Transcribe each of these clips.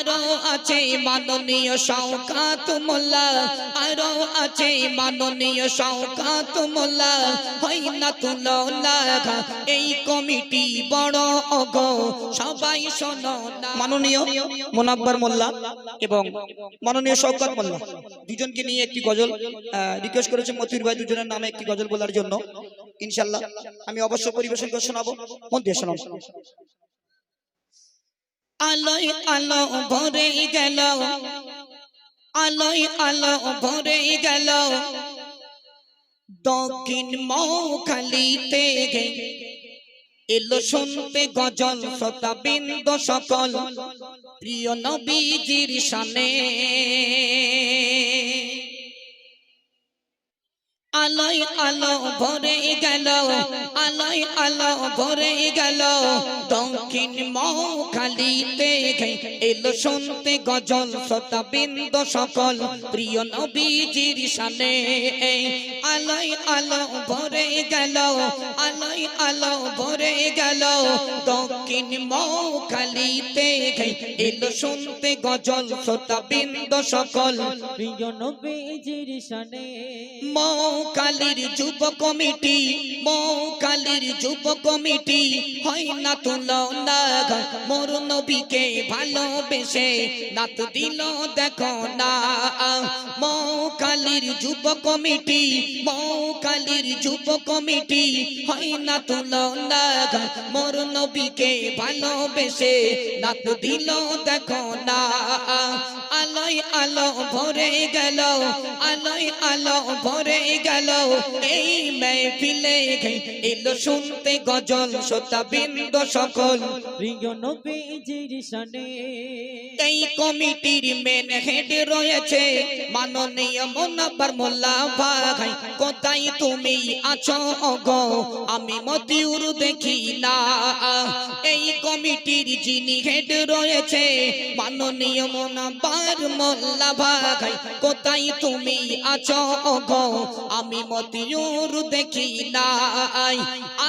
আরও আছে মাননীয় শওকাত মোল্লা, আরও আছে মাননীয় শওকাত মোল্লা। হয় না তুলনা এই কমিটি বড় অগ, সবাই শোনো মাননীয় মোনাব্বার মোল্লা এবং মাননীয় শওকত মোল্লা, দুজনকে নিয়ে একটি গজল রিকোয়েস্ট করেছে মতিউর ভাই দুজনের নামে একটি গজল বলার জন্য। ইনশাল্লাহ আমি অবশ্য পরিবেশন করে শোনাবো, মন দিয়ে শোনাবো। আলোয় আলো ভরে গেল। আলোয় আলো ভরে গেল। দক্ষিণ মৌখালিতে এলো শুনতে গজল শ্রোতা বিন্দ সকল। প্রিয় নবীজির সামনে। আলোয় আলো ভরে গেল, আলোয় আলো ভরে গেল। দক্ষিণ মৌখালিতে এলো শুনতে গজল শ্রোতা বিন্দ সকল, প্রিয় নবীজির সামনে। আলোয় আলো ভরে গেল, আলোয় আলো ভরে গেল। দক্ষিণ মৌখালিতে এলো শুনতে গজল শ্রোতা বিন্দ সকল, প্রিয় নবীজির শানে মৌকালির যুব কমিটি, মৌকালির যুব কমিটি, হয় না তুলনা মোর নবীকে ভালোবেসে নাত দিল, দেখো না। মৌকালির যুব কমিটি, মৌকালির যুব কমিটি, হয় না তুলনা মোর নবীকে ভালোবেসে নাত দিল, দেখো না। আলো ভরে গেল আলোয় আলো ভরে গেল। এই মেহফিলে এলো শুনতে গজল শ্রোতা বিন্দ সকল। প্রিয় নবীজির শানে। এই কমিটির মেন হেড রয়েছে মাননীয় মোনাবার মোল্লা ভাই। কোথায় তুমি আছো গো? আমি মতিউর দেখি না। এই কমিটির যিনি হেড রয়েছে মাননীয় মোনাবার মোল্লা ভাই কোথায় তুমি আছো গো? আমি মতিউর দেখি না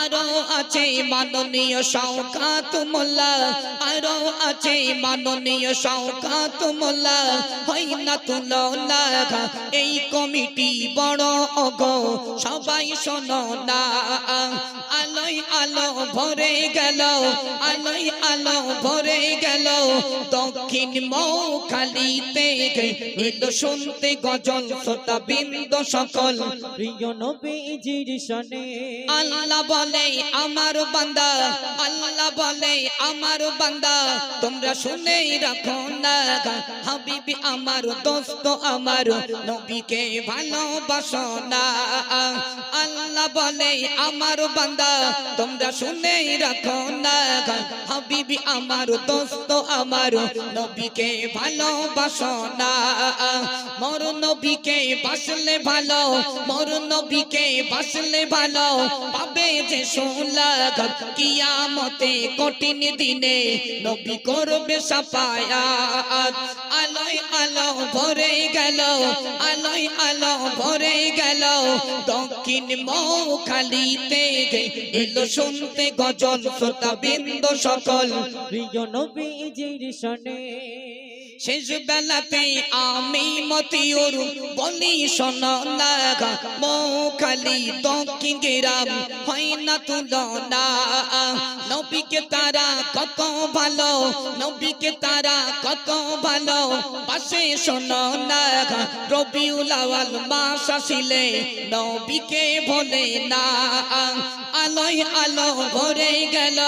আরও আছে মাননীয় শওকাত মোল্লা, আরও আছে মাননীয় শওকাত মোল্লা। হয় না তুলনা এই কমিটি বড় অগ সবাই শোনো না। আলো ভরে গেল আলোয় আলো ভরে গেল। দক্ষিণ মৌখালিতে এলো শুনতে গজল শ্রোতা বিন্দ সকল। প্রিয় নবীজির শানে আল্লাহ বলে আমার বান্দা আল্লাহ বলে আমার বান্দা তোমরা শুনে রাখো না হাবিবি আমার দোস্ত আমার নবীকে ভালোবাসো না। আল্লাহ বলে আমার বান্দা তোমরা শুনে রাখো না হাবিবি আমার দোস্ত, আমার নবীকে ভালোবাসো না। মোর নবীকে বাসলে ভালো, মোর নবীকে বাসলে ভালো। পাবে যে সোলাগ কিয়ামতে কঠিন দিনে নবী করবে সাফায়াত। আলোয় আলো ভরে গেল, আলোয় আলো ভরে গেল। দক্ষিণ মৌখালিতে এলো শুনতে গজল শ্রোতা বিন্দ সকল। প্রিয় নবীজির শানে শেষ বেলাতে আমি মতিউর বলি শোনো মৌখালি দক্ষিণ গ্রাম হয় না তুলনা। নবীকে তারা কত ভালো নবীকে তারা কত ভালো। পাশে শোনো না রবিউল আওয়াল মাস আসিলে নবীকে বলে না। আলোয় আলো ভরে গেল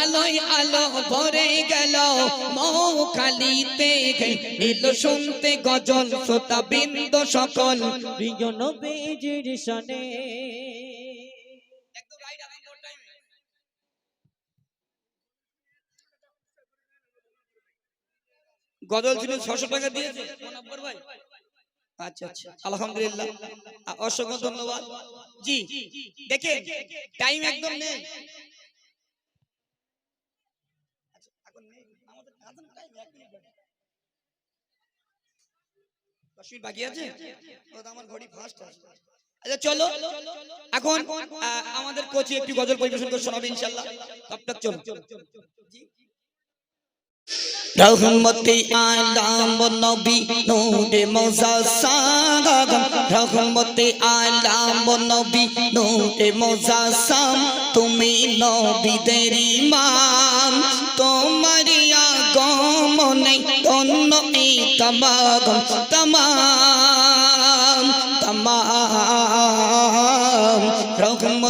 আলোয় আলো ভরে গেল। মৌখালিতে এলো শুনতে গজল শ্রোতা বিন্দ সকল। প্রিয় নবীজির শানে। গজল ছিল ছশো টাকা দিয়েছে। ভাই। আচ্ছা আচ্ছা। আলহামদুলিল্লাহ। অসংখ্য ধন্যবাদ। জি টাইম একদম নেই। আচ্ছা, বাকি। আছে? আমার ঘড়ি ফাস্ট আছে। আচ্ছা চলো। এখন আমাদের কোচি একটি গজল পরিবেশন করে শোনাবে ইনশাল্লাহ তব তক চলো। জি। রহমতে আলাম নবী নূরে মোজাসাম রহমতে আলাম নবী নূরে মোজাসাম তুমি নবীদের ইমাম তোমার আগমনে ধন্য এই তমাগম, তমাম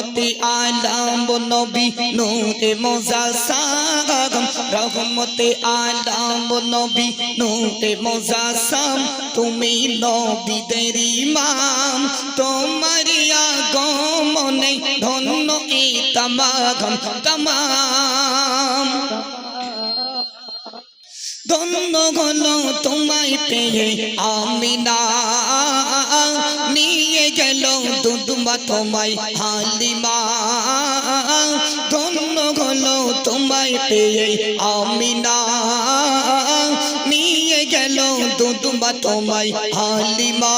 রহমতে আলাম নবী নূরে মোজাসাম রহমতে আলাম নবী নূরে মোজাসাম তুমি নবীদের ইমাম তোমার আগমনে ধন্য এই তমাগম তমাম। ধন্য হলো তোমায় পেয়ে আমিনা, নিয়ে গেল তোমায় হালিমা ধন্য হলো তোমায় পেয়ে আমিনা। নিয়ে গেল দুদুমা তোমায় হালিমা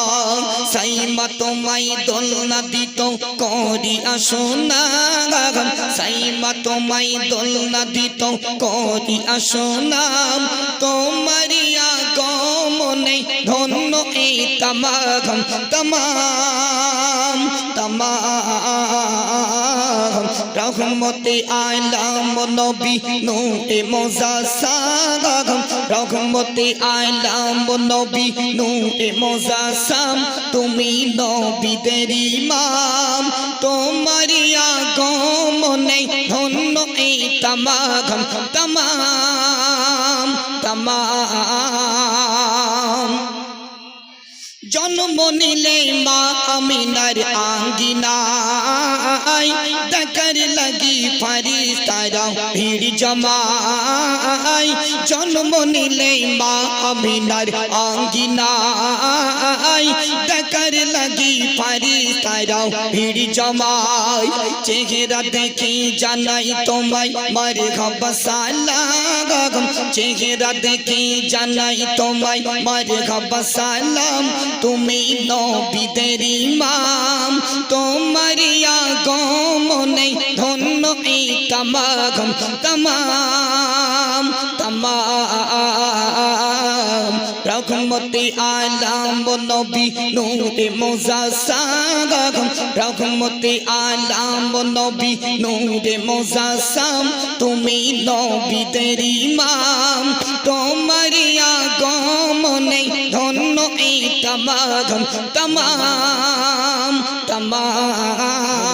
সাইমা তোমায় দোলনা দিত করিয়া আসোনা সাইমা তোমায় দোলনা দিত করিয়া আসোনা তোমারিয়া গমনে ধন্য এই তামাগম তমাম তমাম। রহমতে আলাম নবী নুরে মোজাসাম রহমতে আলাম নবী মজা চাম তুমি নবীদের ইমাম তোমারিয়া গমনে ধন্য এই তামাগম তমাম জন্ম নিলে মা আমিনার আঙ্গিনায় দেখার লাগি ফারিস্তারা ভিড় জমায়। জন্ম নিলে মা আমিনার আঙ্গিনায় দেখার লাগি ফারিস্তারা ভিড় জমায় চেহারা দেখি জানাই তোমায়, মারে সালাম চেহারা দেখি জানাই তোমায়, মারে সালাম। তুমি নবীদের ইমাম তোমার আগমনে ধন্য এই তামাগম তমাম তমাম। রহমতে আলাম নবী নূরে মোজাসাম রহমতে আলাম নবী নূরে মোজাসাম তুমি নবীদের ইমাম। তোমার আগমনে ধন্য এই তমাগম তমাম তমাম।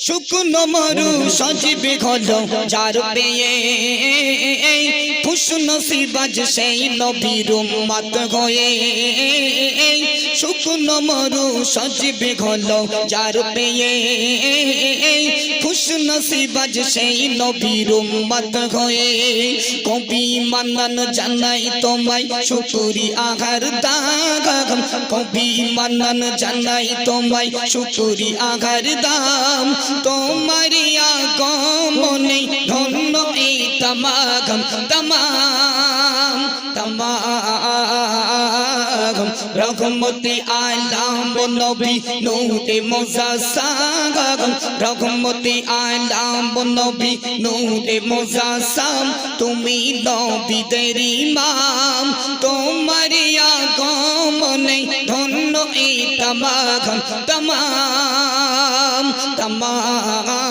শুকনো মরু সজীবে ঘল যার পেয়ে ফুসন শিবাজ সেই নবীর মাত হয়ে শুকনো মরু সজীবে ঘল যার পেয়ে ফুসন শিবাজ সেই নবীর মাত হয়ে কবি মান্নান জানাই তোমায় শুকুরি আঘার দাগম কবি মান্নান জানাই তোমায় শুকুরি আঘার দাম তোমারি আগমনে ধন্য এই তমাগম, তমাম, তমাগম। রঘুমতি আলাম, নবী নূরে মোজাসাম রঘুমতি আলাম, নবী নূরে মোজাসাম তুমি নবীদের ইমাম, তোমারি আগমনে ধন্য তমাম তমাম।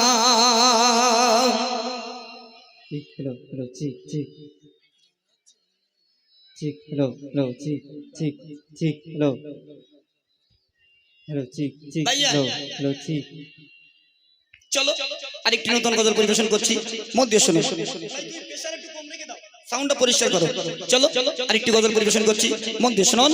চিক হ্যালো হ্যালো চিক চিক। চিক হ্যালো হ্যালো চিক চিক চিক হ্যালো হ্যালো চিক চিক ভাইয়া। হ্যালো হ্যালো চিক। চলো আরেকটি নতুন গজল পরিবেশন করছি। মন দিয়ে শুনে সাউন্ডটা পরিষ্কার করো। চলো আরেকটি গজল পরিবেশন করছি। মন দিয়ে শুনুন।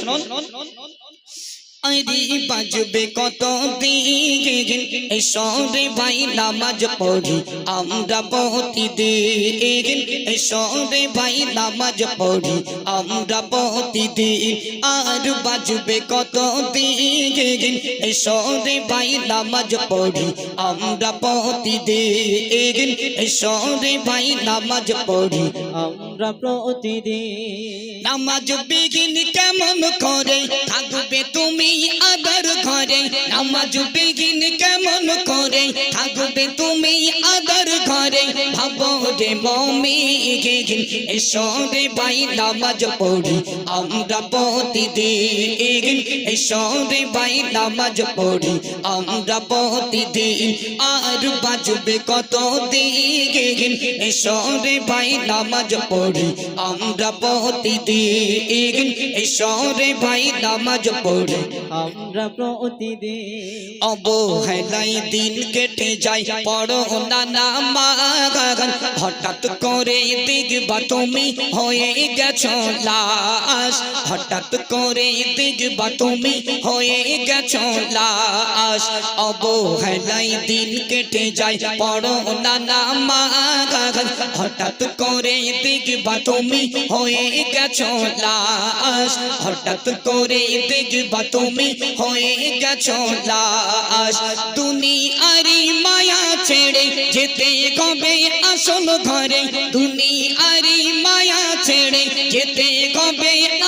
আইরি বাজবে কত দিন? এসরে ভাই নামাজ পড়ি, আমরা প্রতিদিন। এসরে ভাই নামাজ পড়ি, আমরা প্রতিদিন। আর বাজবে কত দিন? এসরে ভাই নামাজ পড়ি, আমরা প্রতিদিন। এসরে ভাই নামাজ পড়ি, আমরা প্রতিদিন। নামাজ বিঘিন কেমন করে? থাকবে তুমি আদর ঘরে, নামাজ বিঘিন কেমন করে? থাকবে তুমি আদর ঘরে, ভাবো রে মমি গিন এসো রে ভাই, নামাজ পড়ি, আমরা প্রতিদিন। এসো রে ভাই, নামাজ পড়ি, আমরা প্রতিদিন। আর বাজবে কত দিন? এসো রে ভাই, নামাজ পড়ি, আমরা প্রতিদিন। এসো রে ভাই, নামাজ পড়ি। আমরা প্রতিদিন। অবহেলাই দিন কেটে যায়, পড়ো না নামাগান হঠাৎ করে দেখবা তুমি হয়ে গেছো লাশ। হঠাৎ করে দেখবা তুমি হয়ে গেছো লাশ। অবহেলাই দিন কেটে যায়, পড়ো না নামাগান হঠাৎ করে দেখবা তুমি হয়ে গেছো লাশ। হঠাৎ করে দেখবা তুমি হয়ে গেছো লাশ। দুনিয়ারি মায়া ছেড়ে যেতে কবে আসল ঘরে? দুনিয়ারি মায়া ছেড়ে যেতে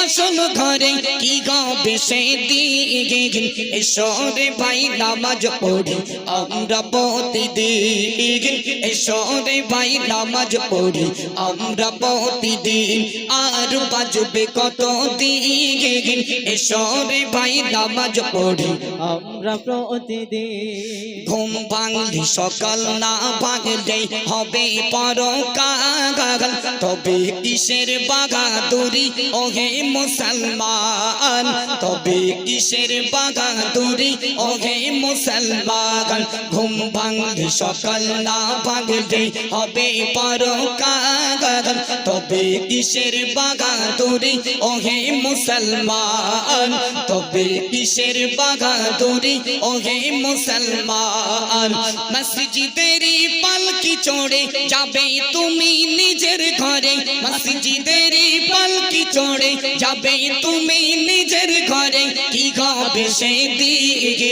আসল ঘরে কি গবে সে দিন এসরে ভাই, নামাজ পড়ি, আমরা প্রতিদিন। এসরে ভাই, নামাজ পড়ি, আমরা প্রতিদিন। আর বাজবে কত দিন এসরে ভাই, নামাজ পড়ি, আমরা প্রতিদিন। ঘুম ভাঙলি সকাল না ভাঙলে হবে পর কাগাল তবে কিসের বাগাদুরি? ওহে মুসলমান? তবে কিসের বাগাদুরি ওহে মুসলমান, ঘুম ভাঙলি সকাল, না ভাঙলে হবে পর কাগাল তবে কিসের বাগাদুরি ওহে মুসলমান, তবে কিসের বাগাদুরি ওহে মুসলমান, মসজিদেরি পালকি চড়ে যাবে তুমি নিজের ঘরে। মসজিদেরি পালকি চড়ে যাবে তুমি নিজের ঘরে। কি গাবে সে দিকে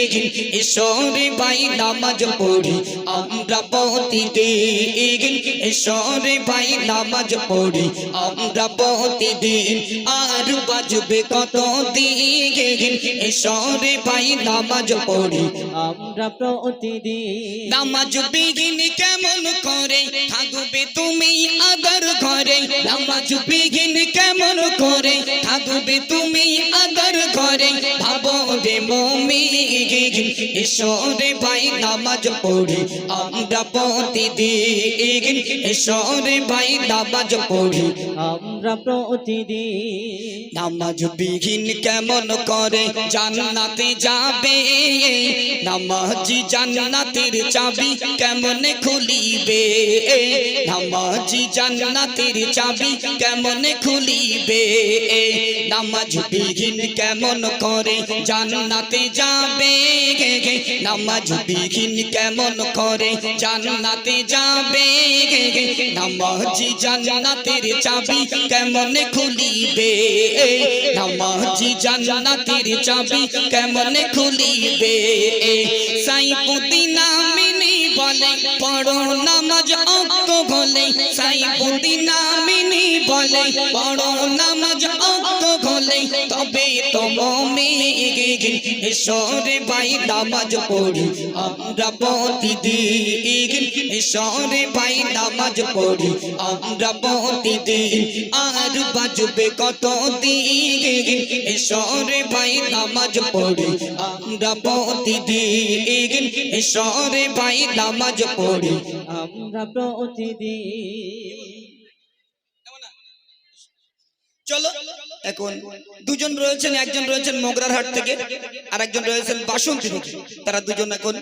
ঈশ্বরে ভাই নামাজ পড়ি আমরা প্রতিদিন। ঈশ্বরে ভাই নামাজ পড়ি আমরা প্রতিদিন। আর বাজবে কত দিন ঈশ্বরে ভাই নামাজ পড়ি আমরা প্রতিদিন। নামাজ বিঘিন কেমন করে থাকবে তুমি আদর ঘরে নামাজ বিঘিন কেমন করে? থাকবে তুমি আদর ঘরে ভাবো রে মমি ঈশ্বরে ভাই নামাজ পড়ি আমরা প্রতিদিন ঈশ্বরে ভাই নামাজ পড়ি। আমরা প্রতিদিন নামাজ বিঘিন কেমন করে? জান্নাতে যাবে নামাজি জান্নাতের চাবি কেমন খুলিবে? নামাজি জান্নাতের চাবি কেমন খুলিবে? নামাজ বিঘিন কেমন করে জান্নাতে যাবে? নামাজ বিঘিন কেমন করে জান্নাতে যাবে? নামাজি জান্নাতের চাবি কেমন খুলিবে? নামাজি জান্নাতের চাবি কেমন খুলিবে? সাইপুদিনা বলে পড়ো নামাজ অক্ত বলে সাইবুদ্দিন মিনি বলে পড়ো নামাজ অক্ত বলে তবে ঈশ্বরে ভাই নামাজ পড়ি। আমরা প্রতিদিন ঈশ্বরে ভাই নামাজ পড়ি। আমরা প্রতিদিন আর বাজবে কত দিন? ঈশ্বরে ভাই নামাজ পড়ি। আমরা প্রতিদিন ঈশ্বরে ভাই নামাজ পড়ি। আমরা প্রতিদিন চলো। এখন দুজন রয়েছেন, একজন রয়েছেন মোগরার হাট থেকে আর একজন রয়েছেন বাসন্তী থেকে। তারা দুজন এখন